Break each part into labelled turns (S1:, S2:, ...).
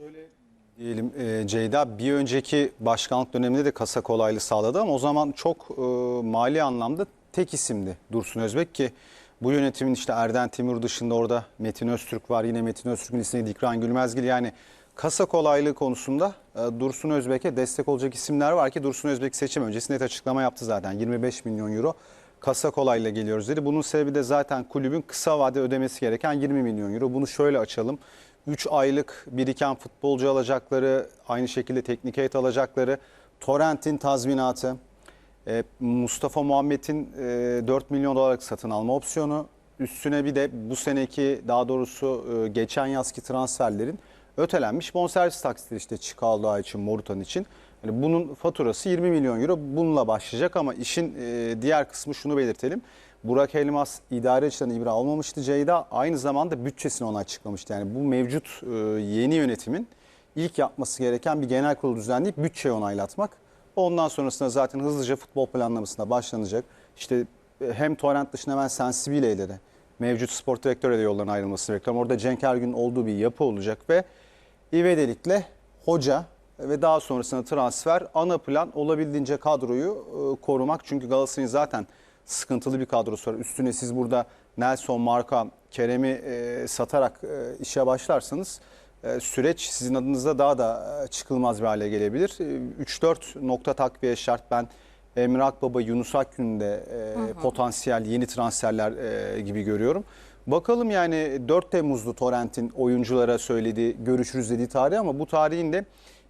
S1: Şöyle diyelim e, Ceyda bir önceki başkanlık döneminde de kasa kolaylığı sağladı ama o zaman çok e, mali anlamda tek isimdi Dursun Özbek ki bu yönetimin işte Erden Timur dışında orada Metin Öztürk var. Yine Metin Öztürk'ün ismi Dikran Gülmezgil yani kasa kolaylığı konusunda e, Dursun Özbek'e destek olacak isimler var ki Dursun Özbek seçim öncesi net açıklama yaptı zaten 25 milyon euro kasa kolayla geliyoruz dedi. Bunun sebebi de zaten kulübün kısa vade ödemesi gereken 20 milyon euro. Bunu şöyle açalım. 3 aylık biriken futbolcu alacakları, aynı şekilde teknik heyet alacakları, Torrent'in tazminatı, e, Mustafa Muhammed'in e, 4 milyon dolarlık satın alma opsiyonu, üstüne bir de bu seneki daha doğrusu e, geçen yazki transferlerin ötelenmiş bonservis taksitleri işte Çikaldoğa için, Morutan için. Yani bunun faturası 20 milyon euro bununla başlayacak ama işin e, diğer kısmı şunu belirtelim. Burak Elmas idare açıdan ibra almamıştı Ceyda. Aynı zamanda bütçesini ona açıklamıştı. Yani bu mevcut e, yeni yönetimin ilk yapması gereken bir genel kurul düzenleyip bütçeyi onaylatmak. Ondan sonrasında zaten hızlıca futbol planlamasına başlanacak. İşte e, hem Torrent dışında hemen Sensibile mevcut spor direktörü de yoldan ayrılmasını bekliyorum. Orada Cenk Ergün'ün olduğu bir yapı olacak ve ivedilikle hoca ve daha sonrasında transfer ana plan olabildiğince kadroyu e, korumak. Çünkü Galatasaray'ın zaten sıkıntılı bir kadrosu var. Üstüne siz burada Nelson, Marka, Kerem'i e, satarak e, işe başlarsanız e, süreç sizin adınıza daha da e, çıkılmaz bir hale gelebilir. E, 3-4 nokta takviye şart. Ben Emre Akbaba, Yunus Akgün'ün de e, potansiyel yeni transferler e, gibi görüyorum. Bakalım yani 4 Temmuz'du Torrent'in oyunculara söylediği, görüşürüz dediği tarih ama bu tarihin de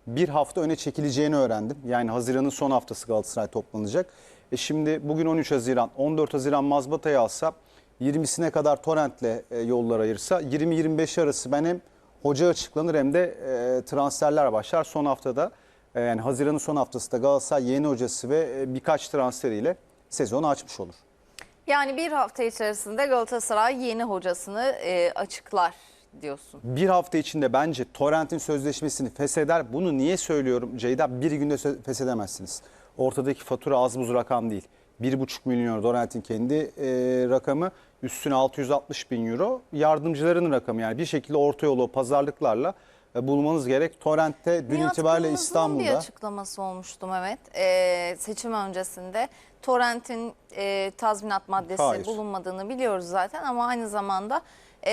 S1: bir hafta öne çekileceğini öğrendim. Yani Haziran'ın son haftası Galatasaray toplanacak. E şimdi bugün 13 Haziran, 14 Haziran mazbatayı alsa 20'sine kadar Torrent'le e, yollar ayırsa 20-25 arası ben hem hoca açıklanır hem de e, transferler başlar. Son haftada e, yani Haziran'ın son haftasında Galatasaray yeni hocası ve e, birkaç transferiyle sezonu açmış olur.
S2: Yani bir hafta içerisinde Galatasaray yeni hocasını e, açıklar diyorsun.
S1: Bir hafta içinde bence Torrent'in sözleşmesini fesheder. Bunu niye söylüyorum Ceyda? Bir günde sö- feshedemezsiniz. Ortadaki fatura az buz rakam değil. 1,5 milyon Torrent'in kendi e, rakamı. Üstüne 660 bin euro yardımcılarının rakamı. Yani bir şekilde orta yolu pazarlıklarla e, bulmanız gerek. Torrent'te dün
S2: Nihat
S1: itibariyle
S2: Kırmızı'nın
S1: İstanbul'da.
S2: bir açıklaması olmuştu Mehmet. E, seçim öncesinde Torrent'in e, tazminat maddesi
S1: Hayır.
S2: bulunmadığını biliyoruz zaten ama aynı zamanda e,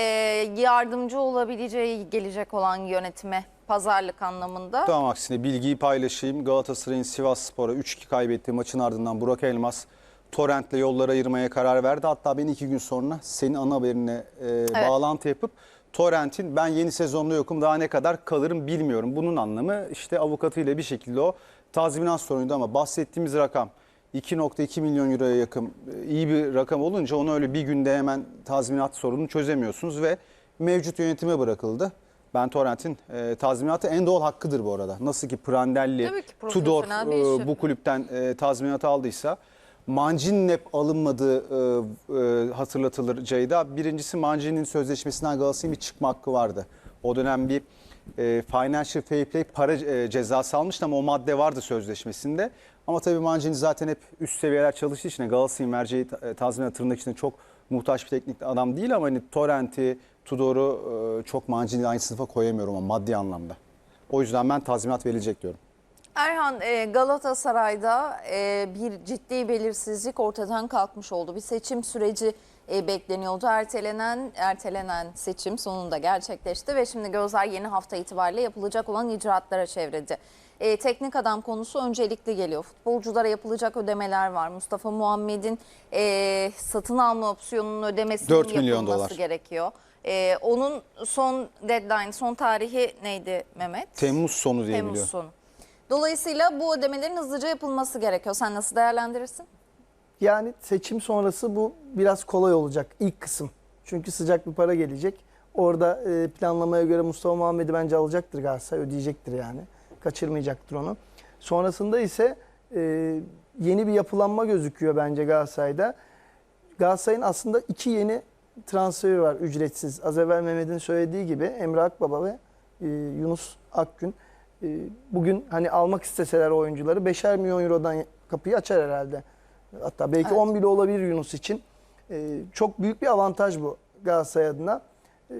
S2: yardımcı olabileceği gelecek olan yönetime pazarlık anlamında.
S1: Tam aksine bilgiyi paylaşayım. Galatasaray'ın Sivas Spor'a 3-2 kaybettiği maçın ardından Burak Elmas Torrent'le yollara ayırmaya karar verdi. Hatta beni iki gün sonra senin ana haberine e, bağlantı yapıp Torrent'in ben yeni sezonda yokum daha ne kadar kalırım bilmiyorum. Bunun anlamı işte avukatıyla bir şekilde o tazminat sorunuydu ama bahsettiğimiz rakam 2.2 milyon euroya yakın e, iyi bir rakam olunca onu öyle bir günde hemen tazminat sorununu çözemiyorsunuz ve mevcut yönetime bırakıldı. Ben Torrent'in e, tazminatı en doğal hakkıdır bu arada. Nasıl ki Prandelli,
S2: Tabii ki
S1: Tudor e, bu kulüpten e, tazminat aldıysa Mancini'nin alınmadığı e, e, hatırlatılır Ceyda. Birincisi Mancini'nin sözleşmesinden Galatasaray'ın bir çıkma hakkı vardı. O dönem bir e, financial fair play para e, cezası almıştı ama o madde vardı sözleşmesinde. Ama tabii Mancini zaten hep üst seviyeler çalıştığı için Galatasaray'ın vereceği ta- tazminat tırnak içinde çok muhtaç bir teknik adam değil ama hani Torrent'i, Tudor'u e, çok Mancini'yle aynı sınıfa koyamıyorum ama maddi anlamda. O yüzden ben tazminat verilecek diyorum.
S2: Erhan e, Galatasaray'da e, bir ciddi belirsizlik ortadan kalkmış oldu. Bir seçim süreci e, bekleniyordu. Ertelenen ertelenen seçim sonunda gerçekleşti ve şimdi gözler yeni hafta itibariyle yapılacak olan icraatlara çevrildi. E, teknik adam konusu öncelikli geliyor. Futbolculara yapılacak ödemeler var. Mustafa Muhammed'in e, satın alma opsiyonunun ödemesinin
S1: 4 milyon
S2: yapılması
S1: dolar.
S2: gerekiyor. E, onun son deadline, son tarihi neydi Mehmet?
S1: Temmuz sonu diye
S2: Temmuz
S1: biliyorum.
S2: sonu. Dolayısıyla bu ödemelerin hızlıca yapılması gerekiyor. Sen nasıl değerlendirirsin?
S3: Yani seçim sonrası bu biraz kolay olacak ilk kısım. Çünkü sıcak bir para gelecek. Orada e, planlamaya göre Mustafa Muhammed'i bence alacaktır Galatasaray, ödeyecektir yani. Kaçırmayacaktır onu. Sonrasında ise e, yeni bir yapılanma gözüküyor bence Galatasaray'da. Galatasaray'ın aslında iki yeni transferi var ücretsiz. Az evvel Mehmet'in söylediği gibi Emre Akbaba ve e, Yunus Akgün. E, bugün hani almak isteseler oyuncuları 5'er milyon eurodan kapıyı açar herhalde. Hatta belki
S2: Evet.
S3: 10 bile olabilir Yunus için. E, çok büyük bir avantaj bu Galatasaray adına. E,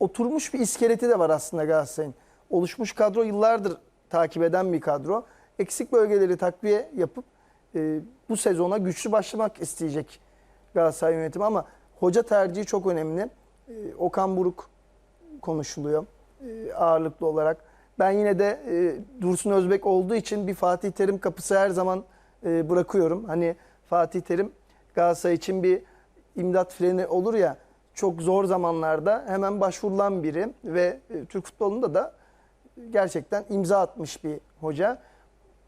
S3: oturmuş bir iskeleti de var aslında Galatasaray'ın. Oluşmuş kadro yıllardır takip eden bir kadro. Eksik bölgeleri takviye yapıp e, bu sezona güçlü başlamak isteyecek Galatasaray yönetimi ama hoca tercihi çok önemli. Okan Buruk konuşuluyor e, ağırlıklı olarak. Ben yine de e, Dursun Özbek olduğu için bir Fatih Terim kapısı her zaman e, bırakıyorum. Hani Fatih Terim Galatasaray için bir imdat freni olur ya çok zor zamanlarda hemen başvurulan biri ve e, Türk futbolunda da gerçekten imza atmış bir hoca.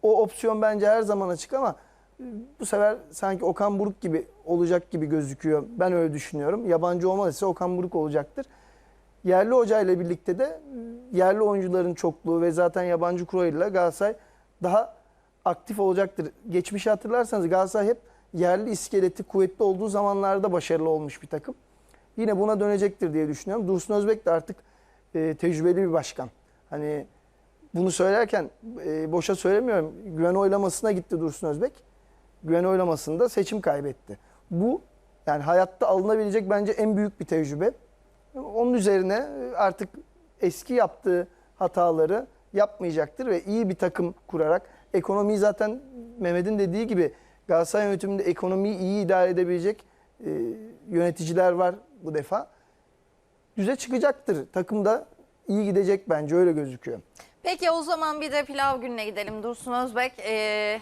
S3: O opsiyon bence her zaman açık ama e, bu sefer sanki Okan Buruk gibi olacak gibi gözüküyor. Ben öyle düşünüyorum. Yabancı olmazsa Okan Buruk olacaktır. Yerli hocayla birlikte de e, yerli oyuncuların çokluğu ve zaten yabancı kurayla Galatasaray daha aktif olacaktır. Geçmişi hatırlarsanız Galatasaray hep yerli iskeleti kuvvetli olduğu zamanlarda başarılı olmuş bir takım. Yine buna dönecektir diye düşünüyorum. Dursun Özbek de artık e, tecrübeli bir başkan. Hani bunu söylerken e, boşa söylemiyorum. Güven oylamasına gitti Dursun Özbek. Güven oylamasında seçim kaybetti. Bu yani hayatta alınabilecek bence en büyük bir tecrübe. Onun üzerine e, artık eski yaptığı hataları yapmayacaktır ve iyi bir takım kurarak ekonomiyi zaten Mehmet'in dediği gibi Galatasaray yönetiminde ekonomiyi iyi idare edebilecek e, yöneticiler var bu defa. Düze çıkacaktır. Takım da iyi gidecek bence öyle gözüküyor.
S2: Peki o zaman bir de pilav gününe gidelim. Dursun Özbek e,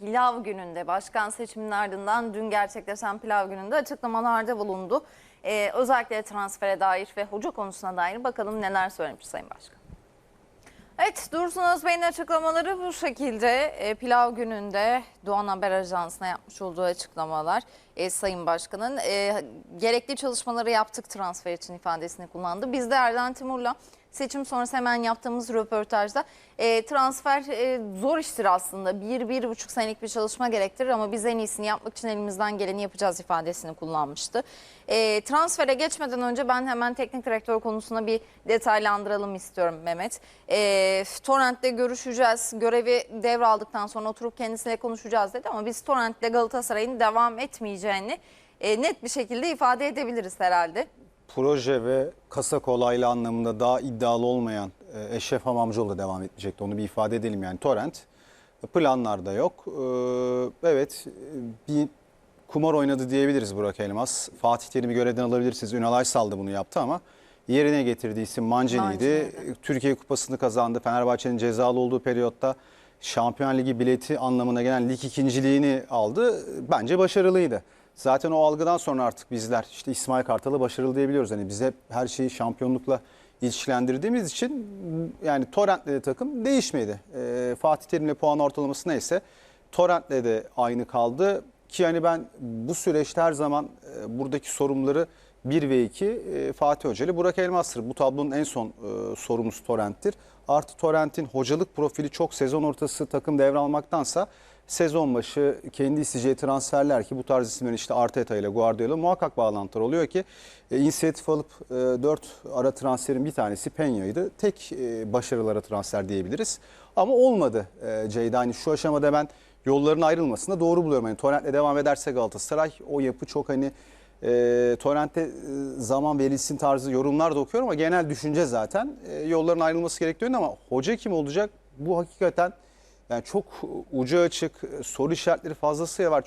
S2: pilav gününde başkan seçiminin ardından dün gerçekleşen pilav gününde açıklamalarda bulundu. E, özellikle transfere dair ve hoca konusuna dair bakalım neler söylemiş Sayın Başkan. Evet Dursun Özbey'in açıklamaları bu şekilde. E, pilav gününde Doğan Haber Ajansı'na yapmış olduğu açıklamalar e, Sayın Başkan'ın e, gerekli çalışmaları yaptık transfer için ifadesini kullandı. Biz de Erden Timur'la seçim sonrası hemen yaptığımız röportajda e, transfer e, zor iştir aslında. Bir, bir buçuk senelik bir çalışma gerektirir ama biz en iyisini yapmak için elimizden geleni yapacağız ifadesini kullanmıştı. E, transfere geçmeden önce ben hemen teknik direktör konusuna bir detaylandıralım istiyorum Mehmet. E, Torrent'le görüşeceğiz. Görevi devraldıktan sonra oturup kendisiyle konuşacağız dedi ama biz Torrent'le Galatasaray'ın devam etmeyeceğini e, net bir şekilde ifade edebiliriz herhalde.
S1: proje ve kasa kolaylı anlamında daha iddialı olmayan e, Eşref Hamamcıoğlu da devam etmeyecekti. Onu bir ifade edelim yani. Torrent planlarda yok. Ee, Evet bir kumar oynadı diyebiliriz Burak Elmas. Fatih Terim'i görevden alabilirsiniz. Ünal Aysal da bunu yaptı ama yerine getirdiği isim Mancini'ydi.
S2: Mancini'ydi.
S1: Türkiye Kupası'nı kazandı. Fenerbahçe'nin cezalı olduğu periyotta Şampiyon Ligi bileti anlamına gelen lig ikinciliğini aldı. Bence başarılıydı. Zaten o algıdan sonra artık bizler işte İsmail Kartal'ı başarılı diyebiliyoruz. Hani biz hep her şeyi şampiyonlukla ilişkilendirdiğimiz için yani Torrent'le de takım değişmedi. Ee, Fatih Terim'le puan ortalaması neyse Torrent'le de aynı kaldı. Ki yani ben bu süreçte her zaman e, buradaki sorumluları 1 ve 2 e, Fatih Hoca Burak Elmas'tır. Bu tablonun en son e, sorumlusu Torrent'tir. Artı Torrent'in hocalık profili çok sezon ortası takım devralmaktansa sezon başı kendi isteyeceği transferler ki bu tarz isimlerin işte Arteta ile Guardiola muhakkak bağlantılar oluyor ki e, inisiyatif alıp e, 4 ara transferin bir tanesi Peña'ydı. Tek e, başarılı ara transfer diyebiliriz. Ama olmadı e, Ceyda. Hani şu aşamada ben yolların ayrılmasını doğru buluyorum. Yani Torrent'le devam ederse Galatasaray o yapı çok hani e, Torrent'te e, zaman verilsin tarzı yorumlar da okuyorum ama genel düşünce zaten e, yolların ayrılması gerektiğinde ama hoca kim olacak? Bu hakikaten yani çok ucu açık soru işaretleri fazlasıyla var.